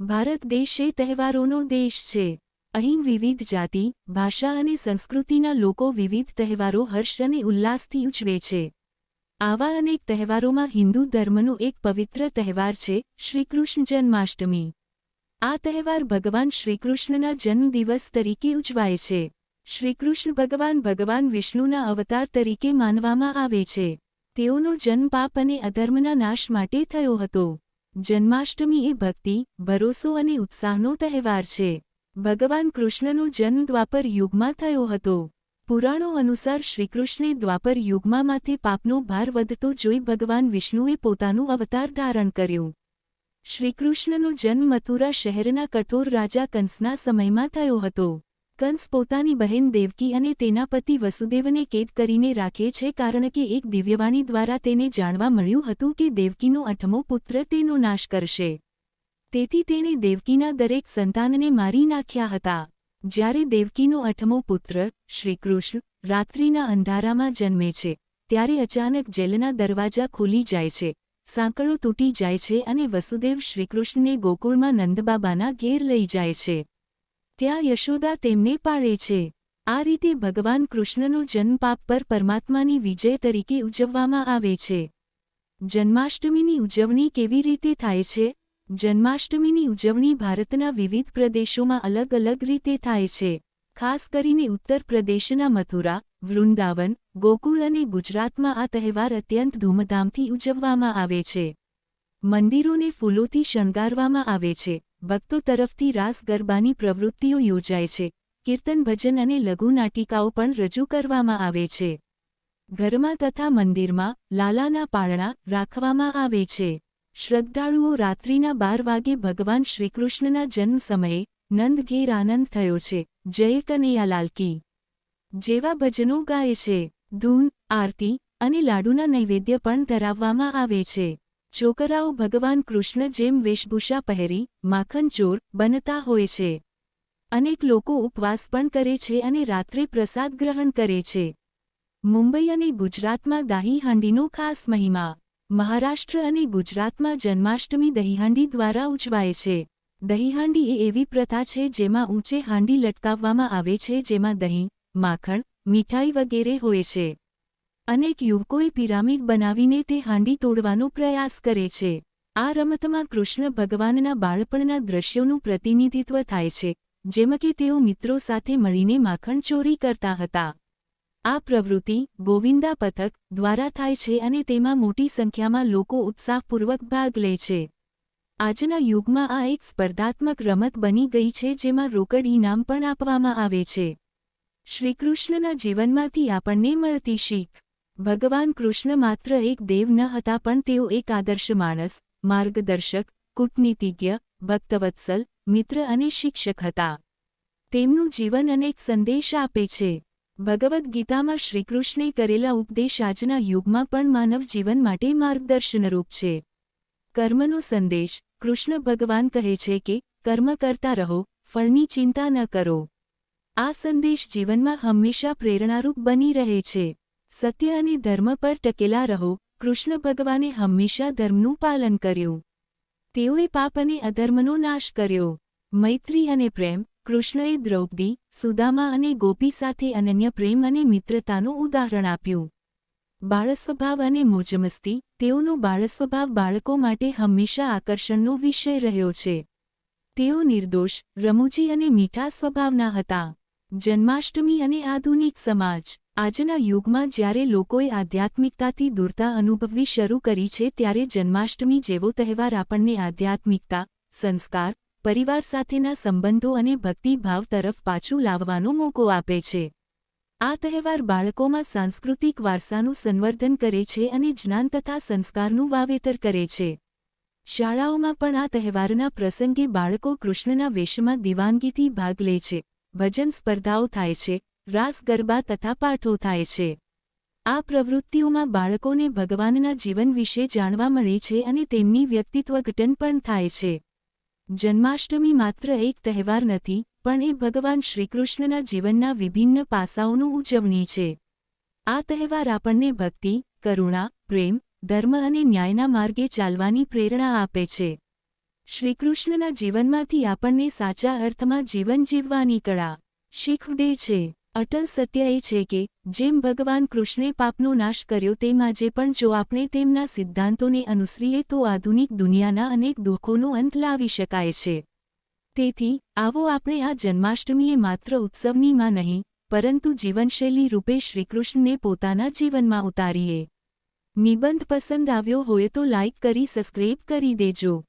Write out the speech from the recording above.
ભારત દેશ એ તહેવારોનો દેશ છે. અહીં વિવિધ જાતિ, ભાષા અને સંસ્કૃતિના લોકો વિવિધ તહેવારો હર્ષ અને ઉલ્લાસથી ઉજવે છે. આવા અનેક તહેવારોમાં હિન્દુ ધર્મનો એક પવિત્ર તહેવાર છે, શ્રીકૃષ્ણ જન્માષ્ટમી. આ તહેવાર ભગવાન શ્રીકૃષ્ણના જન્મદિવસ તરીકે ઉજવાય છે. શ્રીકૃષ્ણ ભગવાન ભગવાન વિષ્ણુના અવતાર તરીકે માનવામાં આવે છે. તેઓનો જન્મ પાપ અને અધર્મના નાશ માટે થયો હતો. જન્માષ્ટમી એ ભક્તિ, ભરોસો અને ઉત્સાહનો તહેવાર છે. ભગવાન કૃષ્ણનો જન્મ દ્વાપર યુગમાં થયો હતો. પુરાણો અનુસાર શ્રીકૃષ્ણે દ્વાપર યુગમાં માથે પાપનો ભાર વધતો જોઈ ભગવાન વિષ્ણુએ પોતાનું અવતાર ધારણ કર્યું. શ્રીકૃષ્ણનો જન્મ મથુરા શહેરના કઠોર રાજા કંસના સમયમાં થયો હતો. કંસ પોતાની બહેન દેવકી અને તેના પતિ વસુદેવને કેદ કરીને રાખે છે કારણ કે એક દિવ્યવાણી દ્વારા તેને જાણવા મળ્યું હતું કે દેવકીનો અઠમો પુત્ર તેનો નાશ કરશે. તેથી તેણે દેવકીના દરેક સંતાનને મારી નાખ્યા હતા. જ્યારે દેવકીનો અઠમો પુત્ર શ્રીકૃષ્ણ રાત્રિના અંધારામાં જન્મે છે, ત્યારે અચાનક જેલના દરવાજા ખુલી જાય છે, સાંકળો તૂટી જાય છે અને વસુદેવ શ્રીકૃષ્ણને ગોકુળમાં નંદબાબાના ઘેર લઈ જાય છે. ત્યાં યશોદા તેમને પાળે છે. આ રીતે ભગવાન કૃષ્ણનો જન્મ પાપ પર પરમાત્માની વિજય તરીકે ઉજવવામાં આવે છે. જન્માષ્ટમીની ઉજવણી કેવી રીતે થાય છે? જન્માષ્ટમીની ઉજવણી ભારતના વિવિધ પ્રદેશોમાં અલગ અલગ રીતે થાય છે. ખાસ કરીને ઉત્તર પ્રદેશના મથુરા, વૃંદાવન, ગોકુળ અને ગુજરાતમાં આ તહેવાર અત્યંત ધૂમધામથી ઉજવવામાં આવે છે. મંદિરોને ફૂલોથી શણગારવામાં આવે છે. ભક્તો તરફથી રાસ ગરબાની પ્રવૃત્તિઓ યોજાય છે. કીર્તન, ભજન અને લઘુ નાટિકાઓ પણ રજૂ કરવામાં આવે છે. ઘરમાં તથા મંદિરમાં લાલાના પાળણા રાખવામાં આવે છે. શ્રદ્ધાળુઓ રાત્રિના બાર વાગે ભગવાન શ્રીકૃષ્ણના જન્મ સમયે નંદ ઘેર આનંદ થયો છે. જય કનૈયા લાલકી જેવા ભજનો ગાય છે. ધૂન, આરતી અને લાડુના નૈવેદ્ય પણ ધરાવવામાં આવે છે. છોકરાઓ ભગવાન કૃષ્ણ જેમ વેશભૂષા પહેરી માખનચોર બનતા હોય છે. અનેક લોકો ઉપવાસ પણ કરે છે અને રાત્રે પ્રસાદ ગ્રહણ કરે છે. મુંબઈ અને ગુજરાતમાં દાહીહાંડીનો ખાસ મહિમા, મહારાષ્ટ્ર અને ગુજરાતમાં જન્માષ્ટમી દહીહાંડી દ્વારા ઉજવાય છે. દહીહાંડી એ એવી પ્રથા છે જેમાં ઊંચે હાંડી લટકાવવામાં આવે છે જેમાં દહીં, માખણ, મીઠાઈ વગેરે હોય છે. અનેક યુવકોએ પિરામિડ બનાવીને તે હાંડી તોડવાનો પ્રયાસ કરે છે. આ રમતમાં કૃષ્ણ ભગવાનના બાળપણના દ્રશ્યોનું પ્રતિનિધિત્વ થાય છે, જેમ કે તેઓ મિત્રો સાથે મળીને માખણ ચોરી કરતા હતા. આ પ્રવૃત્તિ ગોવિંદા પથક દ્વારા થાય છે અને તેમાં મોટી સંખ્યામાં લોકો ઉત્સાહપૂર્વક ભાગ લે છે. આજના યુગમાં આ એક સ્પર્ધાત્મક રમત બની ગઈ છે જેમાં રોકડ ઇનામ પણ આપવામાં આવે છે. શ્રીકૃષ્ણના જીવનમાંથી આપણને મળતી શીખ ભગવાન કૃષ્ણ માત્ર એક દેવ ન હતા પણ તેઓ એક આદર્શ માણસ, માર્ગદર્શક, કૂટનીતિજ્ઞ, ભક્તવત્સલ, મિત્ર અને શિક્ષક હતા. તેમનું જીવન અનેક સંદેશ આપે છે. ભગવદ્ ગીતામાં શ્રીકૃષ્ણે કરેલા ઉપદેશ આજના યુગમાં પણ માનવ જીવન માટે માર્ગદર્શનરૂપ છે. કર્મનો સંદેશ, કૃષ્ણ ભગવાન કહે છે કે, કર્મ કરતા રહો, ફળની ચિંતા ન કરો. આ સંદેશ જીવનમાં હંમેશા પ્રેરણારૂપ બની રહે છે. સત્ય અને ધર્મ પર ટકેલા રહો, કૃષ્ણ ભગવાને હંમેશા ધર્મનું પાલન કર્યું. તેઓએ પાપ અને અધર્મનો નાશ કર્યો. મૈત્રી અને પ્રેમ, કૃષ્ણએ દ્રૌપદી, સુદામા અને ગોપી સાથે અનન્ય પ્રેમ અને મિત્રતાનું ઉદાહરણ આપ્યું. બાળસ્વભાવ અને મોજમસ્તી, તેઓનો બાળસ્વભાવ બાળકો માટે હંમેશા આકર્ષણનો વિષય રહ્યો છે. તેઓ નિર્દોષ, રમૂજી અને મીઠા સ્વભાવના હતા. જન્માષ્ટમી અને આધુનિક સમાજ. આજના યુગમાં જ્યારે લોકોએ આધ્યાત્મિકતાથી દૂરતા અનુભવવી શરૂ કરી છે ત્યારે જન્માષ્ટમી જેવો તહેવાર આપણને આધ્યાત્મિકતા, સંસ્કાર, પરિવાર સાથેના સંબંધો અને ભક્તિભાવ તરફ પાછું લાવવાનો મોકો આપે છે. આ તહેવાર બાળકોમાં સાંસ્કૃતિક વારસાનું સંવર્ધન કરે છે અને જ્ઞાન તથા સંસ્કારનું વાવેતર કરે છે. શાળાઓમાં પણ આ તહેવારના પ્રસંગે બાળકો કૃષ્ણના વેશમાં દિવાનગીથી ભાગ લે છે. ભજન સ્પર્ધાઓ થાય છે, રાસ, ગરબા તથા પાઠો થાય છે. આ પ્રવૃત્તિઓમાં બાળકોને ભગવાનના જીવન વિશે જાણવા મળે છે અને તેમની વ્યક્તિત્વ ઘટન પણ થાય છે. જન્માષ્ટમી માત્ર એક તહેવાર નથી, પણ એ ભગવાન શ્રીકૃષ્ણના જીવનના વિભિન્ન પાસાઓનું ઉજવણી છે. આ તહેવાર આપણને ભક્તિ, કરુણા, પ્રેમ, ધર્મ અને ન્યાયના માર્ગે ચાલવાની પ્રેરણા આપે છે. શ્રીકૃષ્ણના જીવનમાંથી આપણને સાચા અર્થમાં જીવન જીવવાની કળા શીખવડે છે. અટલ સત્ય એ છે કે, જેમ ભગવાન કૃષ્ણે પાપનો નાશ કર્યો તેમ આજે પણ જો આપણે તેમના સિદ્ધાંતોને અનુસરીએ તો આધુનિક દુનિયાના અનેક દુઃખોનો અંત લાવી શકાય છે. તેથી, આવો આપણે આ જન્માષ્ટમીએ માત્ર ઉત્સવનીમાં નહીં, પરંતુ જીવનશૈલી રૂપે શ્રીકૃષ્ણને પોતાના જીવનમાં ઉતારીએ. નિબંધ પસંદ આવ્યો હોય તો લાઇક કરી, સબસ્ક્રાઇબ કરી દેજો.